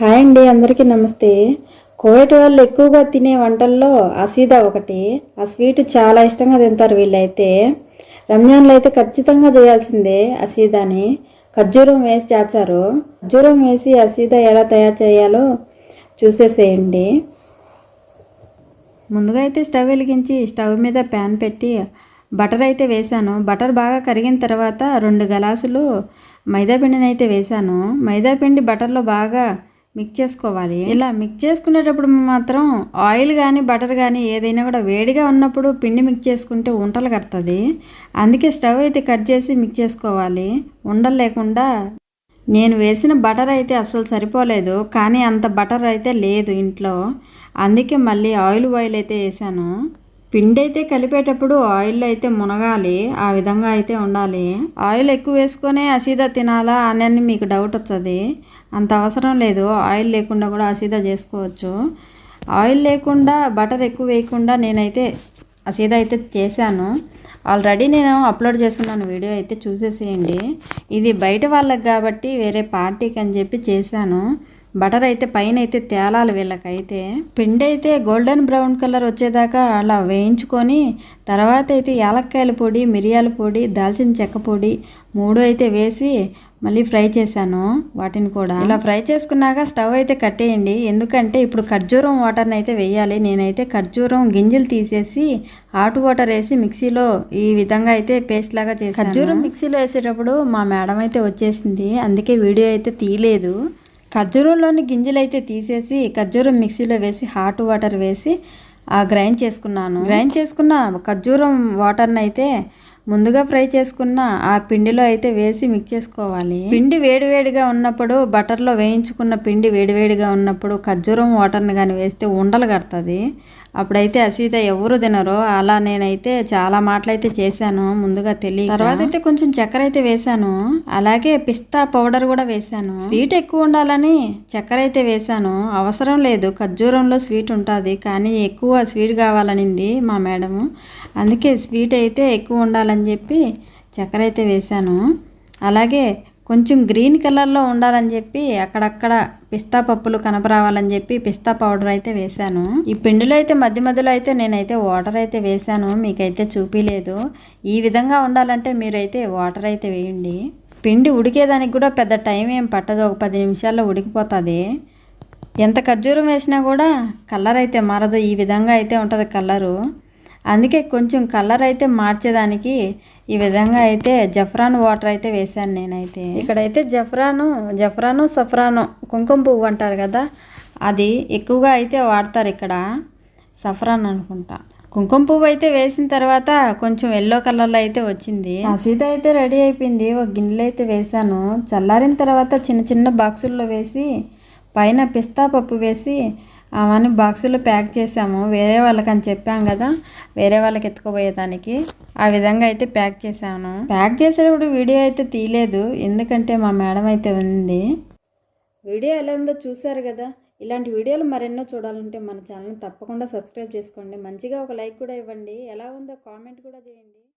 Hi అండి అందరికీ నమస్తే. కోవిడ్ వాళ్ళు ఎక్కువగా తినే వంటల్లో అసీదా ఒకటి. ఆ స్వీట్ చాలా ఇష్టంగా తింటారు వీళ్ళైతే. రంజాన్లో అయితే ఖచ్చితంగా చేయాల్సిందే అసీదాని. ఖర్జూరం వేసి చేచారు. ఖర్జూరం వేసి అసీదా ఎలా తయారు చేయాలో చూసేసేయండి. ముందుగా అయితే స్టవ్ వెలిగించి స్టవ్ మీద ప్యాన్ పెట్టి బటర్ అయితే వేశాను. బటర్ బాగా కరిగిన తర్వాత రెండు గలాసులు మైదాపిండిని అయితే వేశాను. మైదాపిండి బటర్లో బాగా మిక్స్ చేసుకోవాలి. ఇలా మిక్స్ చేసుకునేటప్పుడు మాత్రం ఆయిల్ కానీ బటర్ కానీ ఏదైనా కూడా వేడిగా ఉన్నప్పుడు పిండి మిక్స్ చేసుకుంటే ఉంటలు కడుతుంది. అందుకే స్టవ్ అయితే కట్ చేసి మిక్స్ చేసుకోవాలి. ఉండలు లేకుండా నేను వేసిన బటర్ అయితే అస్సలు సరిపోలేదు. కానీ అంత బటర్ అయితే లేదు ఇంట్లో. అందుకే మళ్ళీ ఆయిల్ ఆయిల్ అయితే వేసాను. పిండి అయితే కలిపేటప్పుడు ఆయిల్ అయితే మునగాలి ఆ విధంగా అయితే ఉండాలి. ఆయిల్ ఎక్కువ వేసుకొని అసీదా తినాలా అని మీకు డౌట్ వస్తుంది. అంత అవసరం లేదు. ఆయిల్ లేకుండా కూడా అసీదా చేసుకోవచ్చు. ఆయిల్ లేకుండా బటర్ ఎక్కువ వేయకుండా నేనైతే అసీదా అయితే చేశాను. ఆల్రెడీ నేను అప్లోడ్ చేస్తున్నాను వీడియో అయితే చూసేసేయండి. ఇది బయట వాళ్ళకి కాబట్టి వేరే పార్టీకి అని చెప్పి చేశాను. బటర్ అయితే పైన అయితే తేలాలి వీళ్ళకైతే. పిండి అయితే గోల్డెన్ బ్రౌన్ కలర్ వచ్చేదాకా అలా వేయించుకొని తర్వాత అయితే యాలక్కాయల పొడి మిరియాల పొడి దాల్చిన చెక్క పొడి మూడు అయితే వేసి మళ్ళీ ఫ్రై చేశాను వాటిని కూడా. ఇలా ఫ్రై చేసుకున్నాక స్టవ్ అయితే కట్టేయండి. ఎందుకంటే ఇప్పుడు ఖర్జూరం వాటర్ని అయితే వేయాలి. నేనైతే ఖర్జూరం గింజలు తీసేసి హాట్ వాటర్ వేసి మిక్సీలో ఈ విధంగా అయితే పేస్ట్ లాగా చేసి ఖర్జూరం మిక్సీలో వేసేటప్పుడు మా మేడం అయితే వచ్చేసింది. అందుకే వీడియో అయితే తీయలేదు. ఖర్జూరంలోని గింజలు అయితే తీసేసి ఖర్జూరం మిక్సీలో వేసి హాట్ వాటర్ వేసి ఆ గ్రైండ్ చేసుకున్నాను. గ్రైండ్ చేసుకున్న ఖర్జూరం వాటర్ని అయితే ముందుగా ఫ్రై చేసుకున్న ఆ పిండిలో అయితే వేసి మిక్స్ చేసుకోవాలి. పిండి వేడివేడిగా ఉన్నప్పుడు బటర్లో వేయించుకున్న పిండి వేడివేడిగా ఉన్నప్పుడు ఖర్జూరం వాటర్ని కానీ వేస్తే ఉండలు కడుతుంది. అప్పుడైతే అసీత ఎవరు తినరో అలా నేనైతే చాలా మాటలైతే చేశాను ముందుగా తెలియ తర్వాత అయితే కొంచెం చక్కెర అయితే వేశాను అలాగే పిస్తా పౌడర్ కూడా వేశాను. స్వీట్ ఎక్కువ ఉండాలని చక్కెర అయితే వేశాను. అవసరం లేదు ఖర్జూరంలో స్వీట్ ఉంటుంది కానీ ఎక్కువ స్వీట్ కావాలనింది మా మేడము. అందుకే స్వీట్ అయితే ఎక్కువ ఉండాలని చెప్పి చక్కెర అయితే వేశాను. అలాగే కొంచెం గ్రీన్ కలర్లో ఉండాలని చెప్పి అక్కడక్కడ పిస్తా పప్పులు కనపరావాలని చెప్పి పిస్తా పౌడర్ అయితే వేశాను. ఈ పిండిలో అయితే మధ్య మధ్యలో అయితే నేనైతే వాటర్ అయితే వేశాను. మీకైతే చూపించలేదు ఈ విధంగా ఉండాలంటే మీరైతే వాటర్ అయితే వేయండి. పిండి ఉడికేదానికి కూడా పెద్ద టైం ఏం పట్టదు. ఒక పది నిమిషాల్లో ఉడికిపోతుంది. ఎంత ఖర్జూరం వేసినా కూడా కలర్ అయితే మారదు. ఈ విధంగా అయితే ఉంటుంది కలరు. అందుకే కొంచెం కలర్ అయితే మార్చేదానికి ఈ విధంగా అయితే జఫ్రాన్ వాటర్ అయితే వేశాను నేనైతే. ఇక్కడైతే జఫ్రాను జఫ్రాను సఫ్రాను కుంకుమ పువ్వు అంటారు కదా అది ఎక్కువగా అయితే వాడతారు ఇక్కడ సఫ్రాన్ అనుకుంటా. కుంకుమ పువ్వు అయితే వేసిన తర్వాత కొంచెం ఎల్లో కలర్లో అయితే వచ్చింది. ఆ సీత అయితే రెడీ అయిపోయింది. ఒక గిన్నెలో అయితే వేసాను చల్లారిన తర్వాత చిన్న చిన్న బాక్సుల్లో వేసి పైన పిస్తా పప్పు వేసి అవన్నీ బాక్సులో ప్యాక్ చేసాము. వేరే వాళ్ళకి అని చెప్పాం కదా వేరే వాళ్ళకి ఎత్తుకుపోయేదానికి. ఆ విధంగా అయితే ప్యాక్ చేశాను. ప్యాక్ చేసేటప్పుడు వీడియో అయితే తీయలేదు ఎందుకంటే మా మేడం అయితే ఉంది. వీడియో ఎలా ఉందో చూసారు కదా? ఇలాంటి వీడియోలు మరెన్నో చూడాలంటే మన ఛానల్ తప్పకుండా సబ్స్క్రైబ్ చేసుకోండి. మంచిగా ఒక లైక్ కూడా ఇవ్వండి. ఎలా ఉందో కామెంట్ కూడా చేయండి.